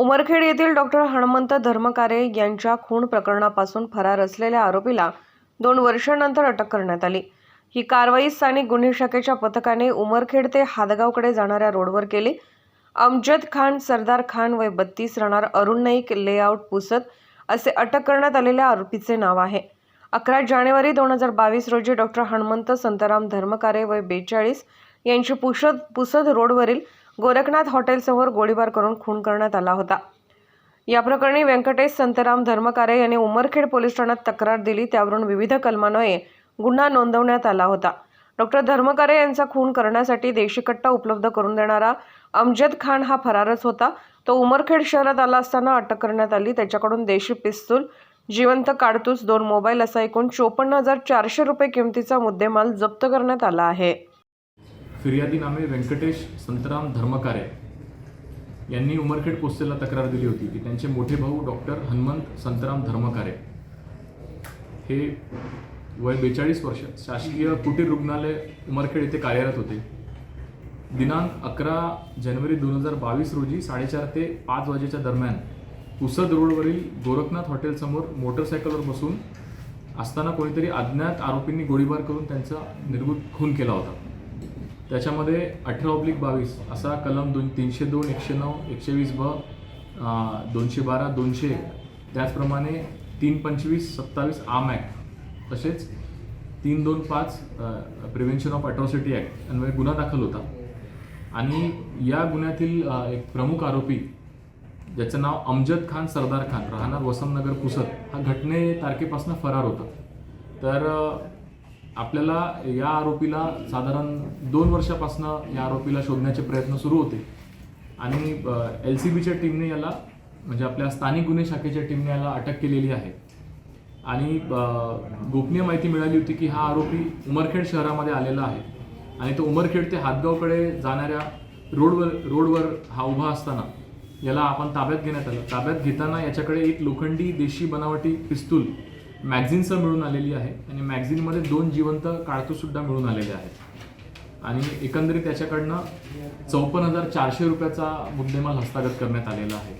उमरखेड येथील डॉक्टर हणमंत धर्मकारे यांच्या खून प्रकरणापासून फरार असलेल्या आरोपीला दोन वर्षानंतर अटक करण्यात आली. ही कारवाई स्थानिक गुन्हे शाखेच्या पथकाने उमरखेड ते हादगावकडे जाणाऱ्या रोडवर केली. अमजद खान सरदार खान वय बत्तीस राहणार अरुण नाईक लेआउट पुसद असे अटक करण्यात आलेल्या आरोपीचे नाव आहे. अकरा जानेवारी दोन हजार बावीस रोजी डॉक्टर हणमंत संतराम धर्मकारे वय बेचाळीस यांची पुसद पुसद रोडवरील गोरखनाथ हॉटेलसमोर गोळीबार करून खून करण्यात आला होता. या प्रकरणी व्यंकटेश संतराम धर्मकारे यांनी उमरखेड पोलीस ठाण्यात तक्रार दिली. त्यावरून विविध कलमान्वये गुन्हा नोंदवण्यात आला होता. डॉक्टर धर्मकारे यांचा खून करण्यासाठी देशी कट्टा उपलब्ध करून देणारा अमजद खान हा फरारच होता. तो उमरखेड शहरात आला असताना अटक करण्यात आली. त्याच्याकडून देशी पिस्तूल जिवंत काडतूस दोन मोबाईल असा एकूण चोपन्न हजार चारशे रुपये किमतीचा मुद्देमाल जप्त करण्यात आला आहे. फिर्यादी नामे व्यंकटेश संतराम धर्मकारे यांनी उमरखेड पोस्टेला तक्रार दिली होती की त्यांचे मोठे भाऊ डॉक्टर हनुमंत संतराम धर्मकारे. हे वय बेचाळीस वर्ष शासकीय कुटीर रुग्णालय उमरखेड येथे कार्यरत होते. दिनांक अकरा जानेवारी दोन हजार बावीस रोजी साडेचार ते पाच वाजेच्या दरम्यान पुसद रोडवरील गोरखनाथ हॉटेलसमोर मोटरसायकलवर बसून असताना कोणीतरी अज्ञात आरोपींनी गोळीबार करून त्यांचा निर्गुत खून केला होता. त्याच्यामध्ये अठरा ऑब्लिक बावीस असा कलम दोन तीनशे दोन एकशे नऊ एकशे वीस ब दोनशे बारा दोनशे त्याचप्रमाणे तीन पंचवीस सत्तावीस आम ॲक्ट. तसेच तीन दोन पाच प्रिव्हेन्शन ऑफ अट्रॉसिटी ॲक्ट अन्वये गुन्हा दाखल होता. आणि या गुन्ह्यातील एक प्रमुख आरोपी ज्याचं नाव अमजद खान सरदार खान राहणार वसंतनगर पुसद हा घटने तारखेपासून फरार होता. तर आपल्याला या आरोपीला साधारण दोन वर्षापासून या आरोपीला शोधण्याचे प्रयत्न सुरू होते. आणि एल सी बीच्या टीमने याला म्हणजे आपल्या स्थानिक गुन्हे शाखेच्या टीमने याला अटक केलेली आहे. आणि गोपनीय माहिती मिळाली होती की हा आरोपी उमरखेड शहरामध्ये आलेला आहे. आणि तो उमरखेड ते हातगावकडे जाणाऱ्या रोडवर रोडवर हा उभा असताना याला आपण ताब्यात घेण्यात आलं. ताब्यात घेताना याच्याकडे एक लोखंडी देशी बनावटी पिस्तूल मॅगझिनसह मिळून आलेली आहे आणि मॅगझिनमध्ये दोन जिवंत काळतूसुद्धा मिळून आलेले आहेत. आणि एकंदरीत त्याच्याकडनं चौपन्न हजार चारशे रुपयाचा मुद्देमाल हस्तागत करण्यात आलेला आहे.